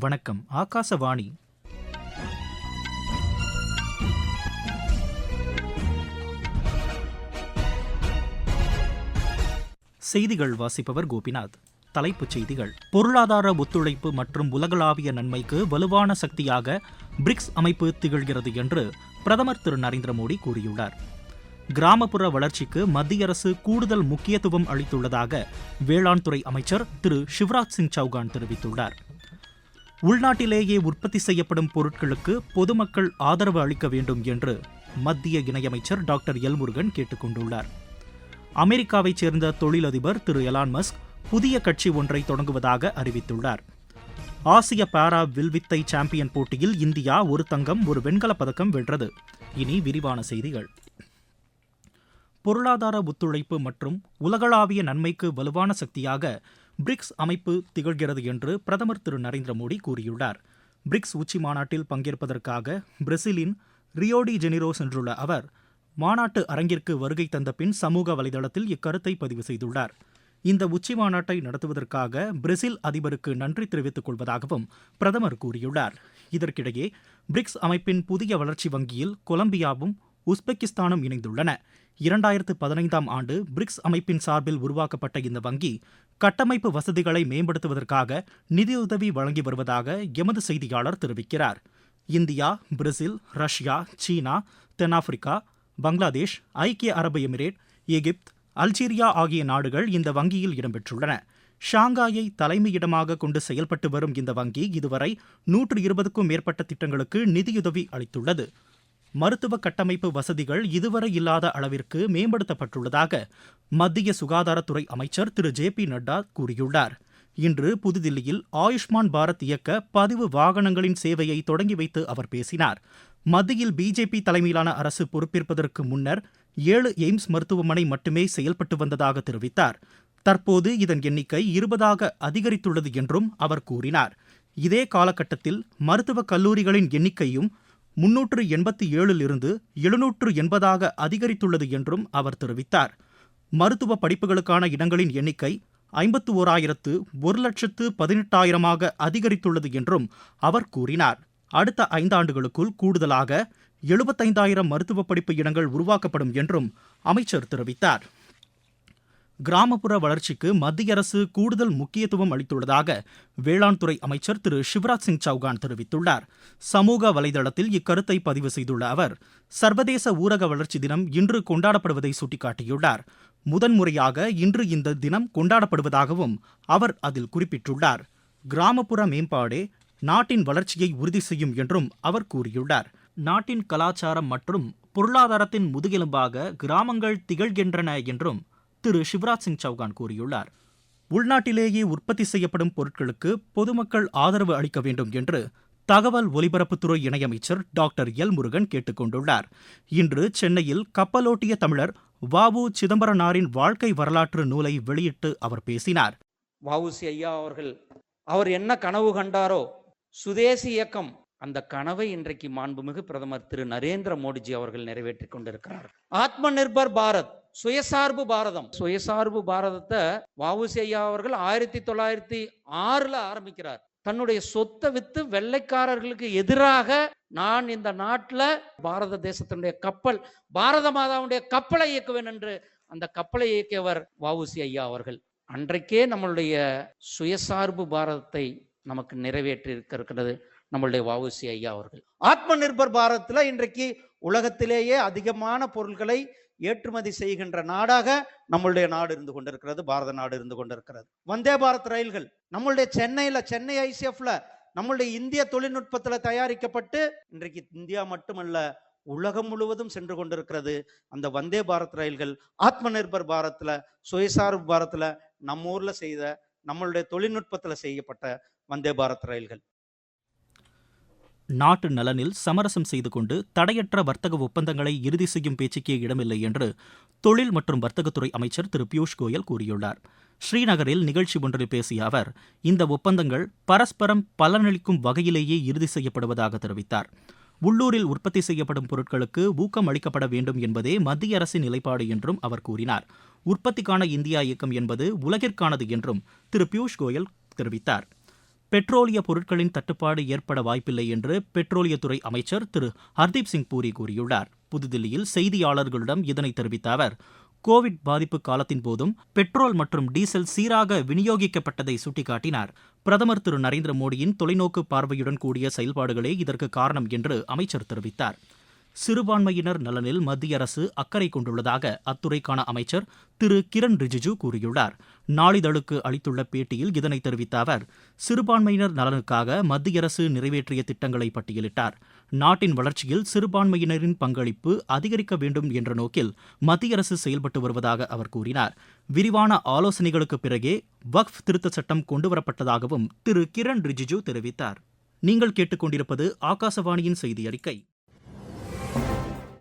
வணக்கம். ஆகாசவாணி. செய்திகள் வாசிப்பவர் கோபிநாத். தலைப்புச் செய்திகள். பொருளாதார ஒத்துழைப்பு மற்றும் உலகளாவிய நன்மைக்கு வலுவான சக்தியாக பிரிக்ஸ் அமைப்பு திகழ்கிறது என்று பிரதமர் திரு நரேந்திர மோடி கூறியுள்ளார். கிராமப்புற வளர்ச்சிக்கு மத்திய அரசு கூடுதல் முக்கியத்துவம் அளித்துள்ளதாக வேளாண் துறை அமைச்சர் திரு சிவராஜ் சிங் சௌகான் தெரிவித்துள்ளார். உள்நாட்டிலேயே உற்பத்தி செய்யப்படும் பொருட்களுக்கு பொதுமக்கள் ஆதரவு அளிக்க வேண்டும் என்று மத்திய இணையமைச்சர் டாக்டர் எல் முருகன் கேட்டுக்கொண்டுள்ளார். அமெரிக்காவைச் சேர்ந்த தொழிலதிபர் திரு எலான் மஸ்க் புதிய கட்சி ஒன்றை தொடங்குவதாக அறிவித்துள்ளார். ஆசிய பாரா வில்வித்தை சாம்பியன் போட்டியில் இந்தியா ஒரு தங்கம் ஒரு வெண்கலப் பதக்கம் வென்றது. இனி விரிவான செய்திகள். பொருளாதார ஒத்துழைப்பு மற்றும் உலகளாவிய நன்மைக்கு வலுவான சக்தியாக பிரிக்ஸ் அமைப்பு திகழ்கிறது என்று பிரதமர் திரு நரேந்திர மோடி கூறியுள்ளார். பிரிக்ஸ் உச்சி மாநாட்டில் பங்கேற்பதற்காக பிரேசிலின் ரியோடி ஜெனிரோ சென்றுள்ள அவர் மாநாட்டு அரங்கிற்கு வருகை தந்த பின் சமூக வலைதளத்தில் இக்கருத்தை பதிவு செய்துள்ளார். இந்த உச்சி மாநாட்டை நடத்துவதற்காக பிரேசில் அதிபருக்கு நன்றி தெரிவித்துக் கொள்வதாகவும் பிரதமர் கூறியுள்ளார். இதற்கிடையே பிரிக்ஸ் அமைப்பின் புதிய வளர்ச்சி வங்கியில் கொலம்பியாவும் உஸ்பெகிஸ்தானும் இணைந்துள்ளன. இரண்டாயிரத்து பதினைந்தாம் ஆண்டு பிரிக்ஸ் அமைப்பின் சார்பில் உருவாக்கப்பட்ட இந்த வங்கி கட்டமைப்பு வசதிகளை மேம்படுத்துவதற்காக நிதியுதவி வழங்கி வருவதாக எமது செய்தியாளர் தெரிவிக்கிறார். இந்தியா பிரேசில் ரஷ்யா சீனா தென்னாப்பிரிக்கா பங்களாதேஷ் ஐக்கிய அரபு எமிரேட் எகிப்து அல்ஜீரியா ஆகிய நாடுகள் இந்த வங்கியில் இடம்பெற்றுள்ளன. ஷாங்காயை தலைமையிடமாக கொண்டு செயல்பட்டு வரும் இந்த வங்கி இதுவரை நூற்று இருபதுக்கும் மேற்பட்ட திட்டங்களுக்கு நிதியுதவி அளித்துள்ளது. மருத்துவ கட்டமைப்பு வசதிகள் இதுவரை இல்லாத அளவிற்கு மேம்படுத்தப்பட்டுள்ளதாக மத்திய சுகாதாரத்துறை அமைச்சர் திரு. ஜே. பி. நட்டா கூறியுள்ளார். இன்று புதுதில்லியில் ஆயுஷ்மான் பாரத் இயக்க பதிவு வாகனங்களின் சேவையை தொடங்கி வைத்து அவர் பேசினார். மத்தியில் பிஜேபி தலைமையிலான அரசு பொறுப்பேற்பதற்கு முன்னர் ஏழு எய்ம்ஸ் மருத்துவமனை மட்டுமே செயல்பட்டு வந்ததாக தெரிவித்தார். தற்போது இதன் எண்ணிக்கை இருபதாக அதிகரித்துள்ளது என்றும் அவர் கூறினார். இதே காலகட்டத்தில் மருத்துவக் கல்லூரிகளின் எண்ணிக்கையும் முன்னூற்று எண்பத்தி ஏழில் இருந்து எழுநூற்று எண்பதாக அதிகரித்துள்ளது என்றும் அவர் தெரிவித்தார். மருத்துவ படிப்புகளுக்கான இடங்களின் எண்ணிக்கை ஐம்பத்து ஓராயிரத்து ஒரு லட்சத்து பதினெட்டாயிரமாக அதிகரித்துள்ளது என்றும் அவர் கூறினார். அடுத்த ஐந்தாண்டுகளுக்குள் கூடுதலாக எழுபத்தைந்தாயிரம் மருத்துவ படிப்பு இடங்கள் உருவாக்கப்படும் என்றும் அமைச்சர் தெரிவித்தார். கிராமப்புற வளர்ச்சிக்கு மத்திய அரசு கூடுதல் முக்கியத்துவம் அளித்துள்ளதாக வேளாண் துறை அமைச்சர் திரு சிவராஜ் சிங் சௌகான் தெரிவித்துள்ளார். சமூக வலைதளத்தில் இக்கருத்தை பதிவு செய்துள்ள அவர் சர்வதேச ஊரக வளர்ச்சி தினம் இன்று கொண்டாடப்படுவதை சுட்டிக்காட்டியுள்ளார். முதன்முறையாக இன்று இந்த தினம் கொண்டாடப்படுவதாகவும் அவர் அதில் குறிப்பிட்டுள்ளார். கிராமப்புற மேம்பாடே நாட்டின் வளர்ச்சியை உறுதி செய்யும் என்றும் அவர் கூறியுள்ளார். நாட்டின் கலாச்சாரம் மற்றும் பொருளாதாரத்தின் முதுகெலும்பாக கிராமங்கள் திகழ்கின்றன என்றும் திரு சிவராஜ் சிங் சௌகான் கூறியுள்ளார். உள்நாட்டிலேயே உற்பத்தி செய்யப்படும் பொருட்களுக்கு பொதுமக்கள் ஆதரவு அளிக்க வேண்டும் என்று தகவல் ஒலிபரப்புத்துறை இணையமைச்சர் டாக்டர் எல் முருகன் கேட்டுக்கொண்டுள்ளார் இன்று சென்னையில் கப்பலோட்டிய தமிழர் வாவு சிதம்பரனாரின் வாழ்க்கை வரலாற்று நூலை வெளியிட்டு அவர் பேசினார். வஉசி ஐயா அவர்கள் அவர் என்ன கனவு கண்டாரோ சுதேசி இயக்கம் அந்த கனவை இன்றைக்கு மாண்புமிகு பிரதமர் திரு நரேந்திர மோடிஜி அவர்கள் நிறைவேற்றிக் கொண்டிருக்கிறார். ஆத்ம நிர்பர் பாரத் சுயசார்பு பாரதம். சுயசார்பு பாரதத்தை வஉசி ஐயா அவர்கள் ஆயிரத்தி தொள்ளாயிரத்தி ஆறுல ஆரம்பிக்கிறார். தன்னுடைய சொத்தை வித்து வெள்ளைக்காரர்களுக்கு எதிராக நான் இந்த நாட்டில் பாரத தேசத்தினுடைய கப்பல் பாரத மாதாவுடைய கப்பலை இயக்குவேன் என்று அந்த கப்பலை இயக்கியவர் வவுசி ஐயா அவர்கள். அன்றைக்கே நம்மளுடைய சுயசார்பு பாரதத்தை நமக்கு நிறைவேற்றி இருக்கிறது நம்மளுடைய வவுசி ஐயா அவர்கள். ஆத்ம நிர்பர் பாரதத்தில் இன்றைக்கு உலகத்திலேயே அதிகமான பொருட்களை ஏற்றுமதி செய்கின்ற நாடாக நம்மளுடைய நாடு இருந்து கொண்டிருக்கிறது பாரத நாடு இருந்து கொண்டிருக்கிறது. வந்தே பாரத் ரயில்கள் நம்மளுடைய சென்னையில சென்னை ஐசிஎஃப்ல நம்மளுடைய இந்திய தொழில்நுட்பத்துல தயாரிக்கப்பட்டு இன்றைக்கு இந்தியா மட்டுமல்ல உலகம் முழுவதும் சென்று கொண்டிருக்கிறது அந்த வந்தே பாரத் ரயில்கள். ஆத்ம நிர்பர் பாரத்ல சுயசார்பு பாரத்ல நம்ம ஊர்ல செய்த நம்மளுடைய தொழில்நுட்பத்துல செய்யப்பட்ட வந்தே பாரத் ரயில்கள். நாட்டு நலனில் சமரசம் செய்து கொண்டு தடையற்ற வர்த்தக ஒப்பந்தங்களை இறுதி செய்யும் பேச்சுக்கே இடமில்லை என்று தொழில் மற்றும் வர்த்தகத்துறை அமைச்சர் திரு பியூஷ் கோயல் கூறியுள்ளார். ஸ்ரீநகரில் நிகழ்ச்சி ஒன்றில் பேசிய அவர் இந்த ஒப்பந்தங்கள் பரஸ்பரம் பலனளிக்கும் வகையிலேயே இறுதி செய்யப்படுவதாக தெரிவித்தார். உள்ளூரில் உற்பத்தி செய்யப்படும் பொருட்களுக்கு ஊக்கம் அளிக்கப்பட வேண்டும் என்பதே மத்திய அரசின் நிலைப்பாடு என்றும் அவர் கூறினார். உற்பத்திக்கான இந்தியா இயக்கம் என்பது உலகிற்கானது என்றும் திரு பியூஷ் கோயல் தெரிவித்தார். பெட்ரோலிய பொருட்களின் தட்டுப்பாடு ஏற்பட வாய்ப்பில்லை என்று பெட்ரோலியத்துறை அமைச்சர் திரு. ஹர்தீப் சிங் பூரி கூறியுள்ளார். புதுதில்லியில் செய்தியாளர்களிடம் இதனை தெரிவித்த அவர் கோவிட் பாதிப்பு காலத்தின் போதும் பெட்ரோல் மற்றும் டீசல் சீராக விநியோகிக்கப்பட்டதை சுட்டிக்காட்டினார். பிரதமர் திரு. நரேந்திர மோடியின் தொலைநோக்கு பார்வையுடன் கூடிய செயல்பாடுகளே இதற்கு காரணம் என்று அமைச்சர் தெரிவித்தார். சிறுபான்மையினர் நலனில் மத்திய அரசு அக்கறை கொண்டுள்ளதாக அத்துறைக்கான அமைச்சர் திரு. கிரண் ரிஜிஜு கூறியுள்ளார். நாளிதழுக்கு அளித்துள்ள பேட்டியில் இதனை தெரிவித்த அவர் சிறுபான்மையினர் நலனுக்காக மத்திய அரசு நிறைவேற்றிய திட்டங்களை பட்டியலிட்டார். நாட்டின் வளர்ச்சியில் சிறுபான்மையினரின் பங்களிப்பு அதிகரிக்க வேண்டும் என்ற நோக்கில் மத்திய அரசு செயல்பட்டு வருவதாக அவர் கூறினார். விரிவான ஆலோசனைகளுக்கு பிறகே வக்ஃப் திருத்த சட்டம் கொண்டுவரப்பட்டதாகவும் திரு. கிரண் ரிஜிஜு தெரிவித்தார். நீங்கள் கேட்டுக்கொண்டிருப்பது ஆகாசவாணியின் செய்தி அறிக்கை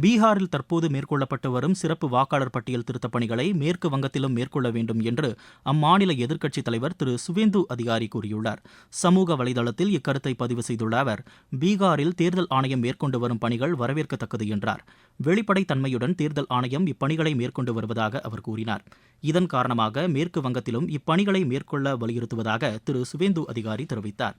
பீகாரில் தற்போது மேற்கொள்ளப்பட்டு வரும் சிறப்பு வாக்காளர் பட்டியல் திருத்தப் பணிகளை மேற்கு வங்கத்திலும் மேற்கொள்ள வேண்டும் என்று அம்மாநில எதிர்க்கட்சித் தலைவர் திரு. சுவேந்து அதிகாரி கூறியுள்ளார். சமூக வலைதளத்தில் இக்கருத்தை பதிவு செய்துள்ள அவர் பீகாரில் தேர்தல் ஆணையம் மேற்கொண்டு வரும் பணிகள் வரவேற்கத்தக்கது என்றார். வெளிப்படைத்தன்மையுடன் தேர்தல் ஆணையம் இப்பணிகளை மேற்கொண்டு வருவதாக அவர் கூறினார். இதன் காரணமாக மேற்கு வங்கத்திலும் இப்பணிகளை மேற்கொள்ள வலியுறுத்துவதாக திரு. சுவேந்து அதிகாரி தெரிவித்தார்.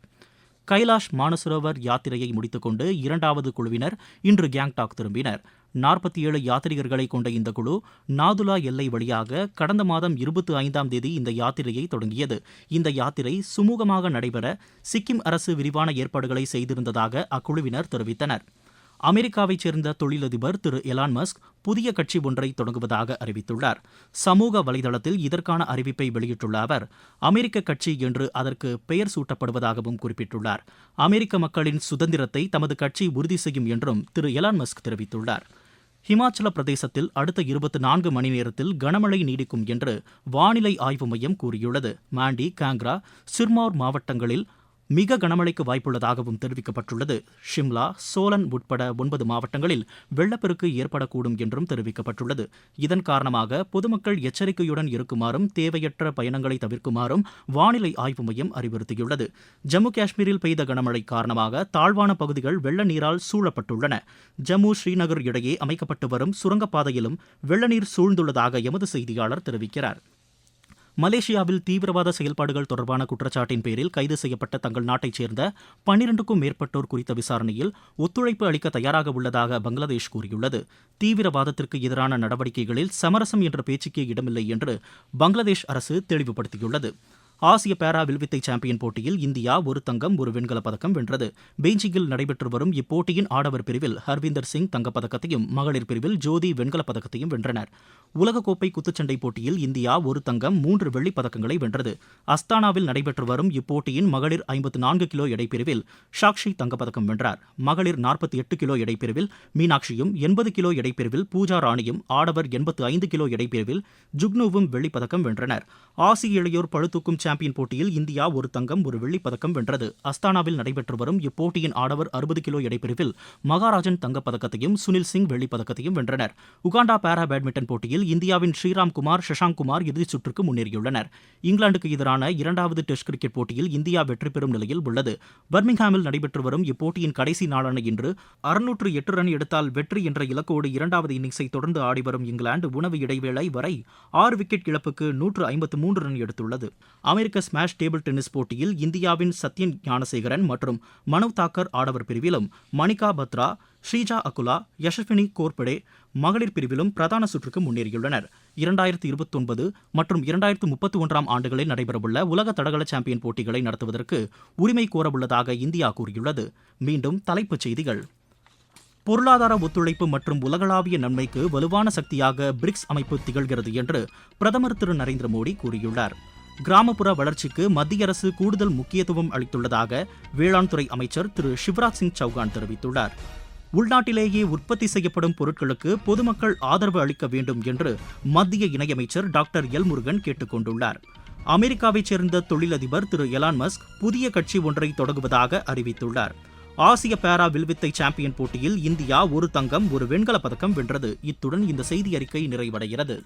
கைலாஷ் மானசரோவர் யாத்திரையை முடித்துக்கொண்டு இரண்டாவது குழுவினர் இன்று கேங்டாக் திரும்பினர். நாற்பத்தி ஏழு யாத்ரீகர்களை கொண்ட இந்த குழு நாதுலா எல்லை வழியாக கடந்த மாதம் இருபத்தி ஐந்தாம் தேதி இந்த யாத்திரையை தொடங்கியது. இந்த யாத்திரை சுமூகமாக நடைபெற சிக்கிம் அரசு விரிவான ஏற்பாடுகளை செய்திருந்ததாக அக்குழுவினர் தெரிவித்தனர். அமெரிக்காவைச் சேர்ந்த தொழிலதிபர் திரு எலான் மஸ்க் புதிய கட்சி ஒன்றை தொடங்குவதாக அறிவித்துள்ளார். சமூக வலைதளத்தில் இதற்கான அறிவிப்பை வெளியிட்டுள்ள அவர் அமெரிக்க கட்சி என்று அதற்கு பெயர் சூட்டப்படுவதாகவும் குறிப்பிட்டுள்ளார். அமெரிக்க மக்களின் சுதந்திரத்தை தமது கட்சி உறுதி செய்யும் என்றும் திரு எலான் மஸ்க் தெரிவித்துள்ளார். ஹிமாச்சல பிரதேசத்தில் அடுத்த இருபத்தி நான்கு மணி நேரத்தில் கனமழை நீடிக்கும் என்று வானிலை ஆய்வு மையம் கூறியுள்ளது. மாண்டி காங்க்ரா சிர்மௌர் மாவட்டங்களில் மிக கனமழைக்கு வாய்ப்புள்ளதாகவும் தெரிவிக்கப்பட்டுள்ளது. ஷிம்லா சோலன் உட்பட ஒன்பது மாவட்டங்களில் வெள்ளப்பெருக்கு ஏற்படக்கூடும் என்றும் தெரிவிக்கப்பட்டுள்ளது. இதன் காரணமாக பொதுமக்கள் எச்சரிக்கையுடன் இருக்குமாறும் தேவையற்ற பயணங்களை தவிர்க்குமாறும் வானிலை ஆய்வு மையம் அறிவுறுத்தியுள்ளது. ஜம்மு காஷ்மீரில் பெய்த கனமழை காரணமாக தாழ்வான பகுதிகள் வெள்ள நீரால் சூழப்பட்டுள்ளன. ஜம்மு ஸ்ரீநகர் இடையே அமைக்கப்பட்டு வரும் சுரங்கப்பாதையிலும் வெள்ளநீர் சூழ்ந்துள்ளதாக எமது செய்தியாளர் தெரிவிக்கிறார். மலேசியாவில் தீவிரவாத செயல்பாடுகள் தொடர்பான குற்றச்சாட்டின் பேரில் கைது செய்யப்பட்ட தங்கள் நாட்டைச் சேர்ந்த பன்னிரண்டுக்கும் மேற்பட்டோர் குறித்த விசாரணையில் ஒத்துழைப்பு அளிக்க தயாராக உள்ளதாக பங்களாதேஷ் கூறியுள்ளது. தீவிரவாதத்திற்கு எதிரான நடவடிக்கைகளில் சமரசம் என்ற பேச்சுக்கே இடமில்லை என்று பங்களாதேஷ் அரசு தெளிவுபடுத்தியுள்ளது. ஆசிய பேரா வில்வித்தை சாம்பியன் போட்டியில் இந்தியா ஒரு தங்கம் ஒரு வெண்கலப் பதக்கம் வென்றது. பெய்ஜிங்கில் நடைபெற்று வரும் இப்போட்டியின் ஆடவர் பிரிவில் ஹர்விந்தர் சிங் தங்கப்பதக்கத்தையும் மகளிர் பிரிவில் ஜோதி வெண்கலப் பதக்கத்தையும் வென்றனர். உலகக்கோப்பை குத்துச்சண்டை போட்டியில் இந்தியா ஒரு தங்கம் மூன்று வெள்ளிப் பதக்கங்களை வென்றது. அஸ்தானாவில் நடைபெற்று வரும் இப்போட்டியின் மகளிர் ஐம்பத்து நான்கு கிலோ எடைப்பிரிவில் சாக்ஷி தங்கப்பதக்கம் வென்றார். மகளிர் நாற்பத்தி எட்டு கிலோ எடைப்பிரிவில் மீனாட்சியும் எண்பது கிலோ எடைப்பிரிவில் பூஜா ராணியும் ஆடவர் எண்பத்து ஐந்து கிலோ எடைப்பிரிவில் ஜுக்னுவும் வெள்ளிப் பதக்கம் வென்றனர். ஆசிய இளையோர் பழுத்தூக்கும் சாம்பியன் போட்டியில் இந்தியா ஒரு தங்கம் ஒரு வெள்ளிப் பதக்கம் வென்றது. அஸ்தானாவில் நடைபெற்று வரும் இப்போட்டியின் ஆடவர் அறுபது கிலோ எடைப்பிரிவில் மகாராஜன் தங்கப்பதக்கத்தையும் சுனில் சிங் வெள்ளிப் பதக்கத்தையும் வென்றனர். உகாண்டா பாரா பேட்மிண்டன் போட்டியில் இந்தியாவின் ஸ்ரீராம் குமார் சஷாங்க் குமார் இறுதிச் சுற்றுக்கு முன்னேறியுள்ளனர். இங்கிலாந்துக்கு எதிரான இரண்டாவது டெஸ்ட் கிரிக்கெட் போட்டியில் இந்தியா வெற்றி பெறும் நிலையில் உள்ளது. பர்மிங்ஹாமில் நடைபெற்று வரும் இப்போட்டியின் கடைசி நாளான இன்று அறுநூற்று எட்டு ரன் எடுத்தால் வெற்றி என்ற இலக்கோடு இரண்டாவது இன்னிங்ஸை தொடர்ந்து ஆடிவரும் இங்கிலாந்து உணவு இடைவேளை வரை ஆறு விக்கெட் இழப்புக்கு நூற்று ஐம்பத்து மூன்று ரன் எடுத்துள்ளது. அமெரிக்க ஸ்மாஷ் டேபிள் டென்னிஸ் போட்டியில் இந்தியாவின் சத்யன் ஞானசேகரன் மற்றும் மனவ் தாக்கர் ஆடவர் பிரிவிலும் மணிகா பத்ரா ஸ்ரீஜா அகுலா யஷஸ்வினி கோர்படே மகளிர் பிரிவிலும் பிரதான சுற்றுக்கு முன்னேறியுள்ளனர். இரண்டாயிரத்தி இருபத்தொன்பது மற்றும் இரண்டாயிரத்து முப்பத்தி ஒன்றாம் ஆண்டுகளில் நடைபெறவுள்ள உலக தடகள சாம்பியன் போட்டிகளை நடத்துவதற்கு உரிமை கோரவுள்ளதாக இந்தியா கூறியுள்ளது. மீண்டும் தலைப்புச் செய்திகள். பொருளாதார ஒத்துழைப்பு மற்றும் உலகளாவிய நன்மைக்கு வலுவான சக்தியாக பிரிக்ஸ் அமைப்பு திகழ்கிறது என்று பிரதமர் திரு நரேந்திர மோடி கூறியுள்ளார். கிராமப்புற வளர்ச்சிக்கு மத்திய அரசு கூடுதல் முக்கியத்துவம் அளித்துள்ளதாக வேளாண் துறை அமைச்சர் திரு சிவராஜ் சிங் சௌகான் தெரிவித்துள்ளார். உள்நாட்டிலேயே உற்பத்தி செய்யப்படும் பொருட்களுக்கு பொதுமக்கள் ஆதரவு அளிக்க வேண்டும் என்று மத்திய இணையமைச்சர் டாக்டர் எல் முருகன் கேட்டுக் கொண்டுள்ளார். அமெரிக்காவைச் சேர்ந்த தொழிலதிபர் திரு எலான் மஸ்க் புதிய கட்சி ஒன்றை தொடங்குவதாக அறிவித்துள்ளார். ஆசிய பேரா வில்வித்தை சாம்பியன் போட்டியில் இந்தியா ஒரு தங்கம் ஒரு வெண்கலப் பதக்கம் வென்றது. இத்துடன் இந்த செய்தி அறிக்கை நிறைவடைகிறது.